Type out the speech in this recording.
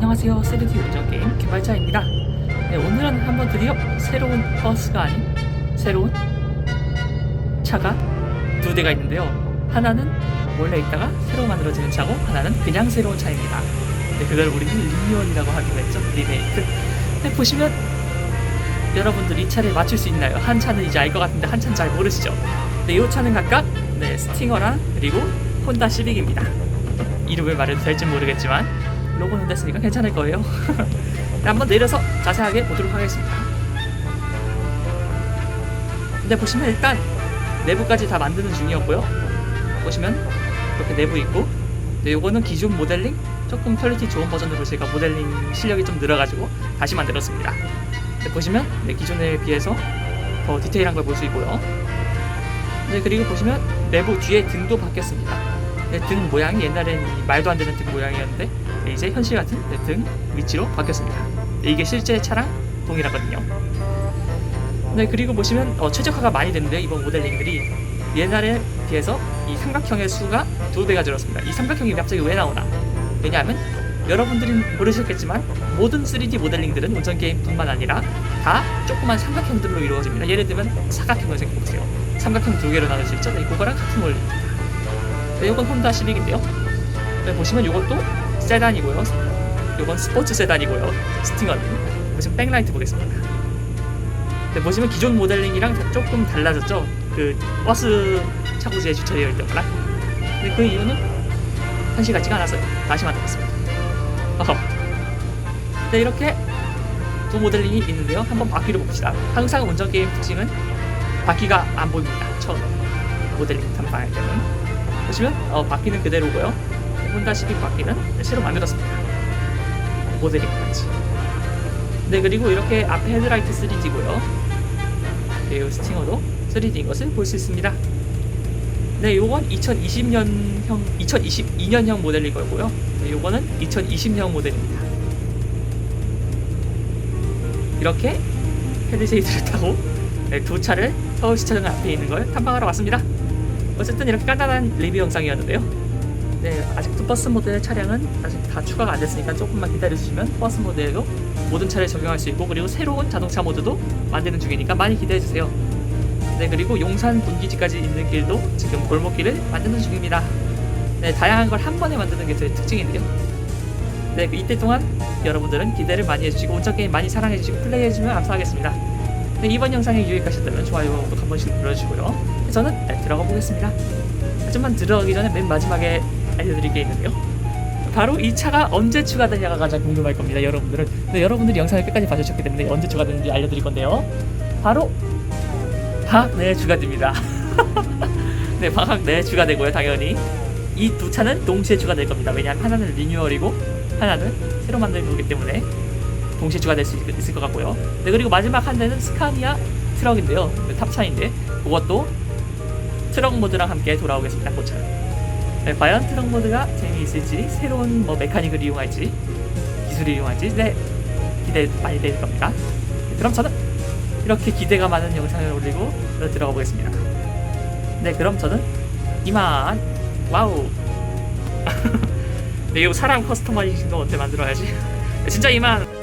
안녕하세요. 3D 운전 게임 개발자입니다. 네, 오늘은 한번 드디어 새로운 버스가 아닌 새로운 차가 두 대가 있는데요. 하나는 원래 있다가 새로 만들어지는 차고 하나는 그냥 새로운 차입니다. 네, 그걸 우리는 리뉴얼이라고 하기로 했죠. 리메이크. 네, 보시면 여러분들 이 차를 맞출 수 있나요? 한 차는 이제 알 것 같은데 한 차는 잘 모르시죠? 네, 이 차는 각각 네, 스팅어랑 그리고 혼다 시빅입니다. 이름을 말해도 될지 모르겠지만 로고는 됐으니까 괜찮을 거예요. 네, 한번 내려서 자세하게 보도록 하겠습니다. 근데 보시면 일단 내부까지 다 만드는 중이었고요. 보시면 이렇게 내부 있고 네, 요거는 기존 모델링 조금 퀄리티 좋은 버전으로 제가 모델링 실력이 좀 늘어가지고 다시 만들었습니다. 네, 보시면 네, 기존에 비해서 더 디테일한 걸 볼 수 있고요. 네, 그리고 보시면 내부 뒤에 등도 바뀌었습니다. 네, 등 모양이 옛날엔 이 말도 안 되는 등 모양이었는데 네, 이제 현실 같은 네, 등 위치로 바뀌었습니다. 네, 이게 실제 차랑 동일하거든요. 네, 그리고 보시면 어, 최적화가 많이 됐는데 이번 모델링들이 옛날에 비해서 이 삼각형의 수가 두 배가 줄었습니다. 이 삼각형이 갑자기 왜 나오나? 왜냐하면 여러분들이 모르셨겠지만 모든 3D 모델링들은 운전 게임뿐만 아니라 다 조그만 삼각형들로 이루어집니다. 예를 들면 사각형을 생각해 보세요. 삼각형 두 개로 나눌 수 있죠. 네, 그거랑 같은 원리입니다. 네, 이건 혼다 시빅인데요. 네, 보시면 이것도 세단이고요. 이건 스포츠 세단이고요. 스팅어는 보시면 백라이트 보겠습니다. 네, 보시면 기존 모델링이랑 조금 달라졌죠. 그 버스 차고지에 주차되어 있던 거랑. 근데 그 이유는 현실 같지가 않아서요. 다시 만들었습니다. 어허. 네, 이렇게 두 모델링이 있는데요. 한번 바퀴를 봅시다. 항상 운전 게임 특징은 바퀴가 안 보입니다. 처음 모델링 탐방할 때는. 보시면 어, 바퀴는 그대로고요. 혼다 시빅 바퀴는 새로 만들었습니다. 모델링 같이. 네 그리고 이렇게 앞에 헤드라이트 3D고요. 네, 이 스팅어도 3D인 것을 볼 수 있습니다. 네, 요건 2020년형, 2022년형 모델일 거고요. 네, 요거는 2020년 모델입니다. 이렇게 헤드쉐이드를 타고 네, 두 차를 서울시청 앞에 있는 걸 탐방하러 왔습니다. 어쨌든 이렇게 간단한 리뷰 영상이었는데요. 네, 아직도 버스 모델 차량은 아직 다 추가가 안 됐으니까 조금만 기다려주시면 버스 모델도 모든 차를 적용할 수 있고 그리고 새로운 자동차 모드도 만드는 중이니까 많이 기대해주세요. 네, 그리고 용산 분기지까지 있는 길도 지금 골목길을 만드는 중입니다. 네, 다양한 걸 한 번에 만드는 게 저의 특징인데요. 네, 그 이때 동안 여러분들은 기대를 많이 해주시고 운전 게임 많이 사랑해주시고 플레이해주시면 감사하겠습니다. 네, 이번 영상이 유익하셨다면 좋아요, 구독 한 번씩 눌러주시고요. 저는 네, 들어가 보겠습니다. 하지만 들어가기 전에 맨 마지막에 알려드릴 게 있는데요. 바로 이 차가 언제 추가되냐가 가장 궁금할 겁니다, 여러분들은. 네, 여러분들이 영상을 끝까지 봐주셨기 때문에 언제 추가되는지 알려드릴 건데요. 바로 방학 내에 추가됩니다. 네, 방학 내에 추가되고요, 당연히. 이 두 차는 동시에 추가될 겁니다. 왜냐하면 하나는 리뉴얼이고 하나는 새로 만든 거기 때문에 동시에 추가될 수 있- 있을 것 같고요. 네, 그리고 마지막 한 대는 스카니아 트럭인데요. 네, 탑차인데 그것도 트럭 모드랑 함께 돌아오겠습니다. 그 차는. 네, 과연 트럭 모드가 재미있을지 새로운 뭐 메카닉을 이용할지 기술을 이용할지 네 기대 많이 될 겁니다. 네, 그럼 저는 이렇게 기대가 많은 영상을 올리고 들어가 보겠습니다. 네, 그럼 저는 이만 와우. 네, 이거 사람 커스터마이징도 언제 만들어야지. 네, 진짜 이만.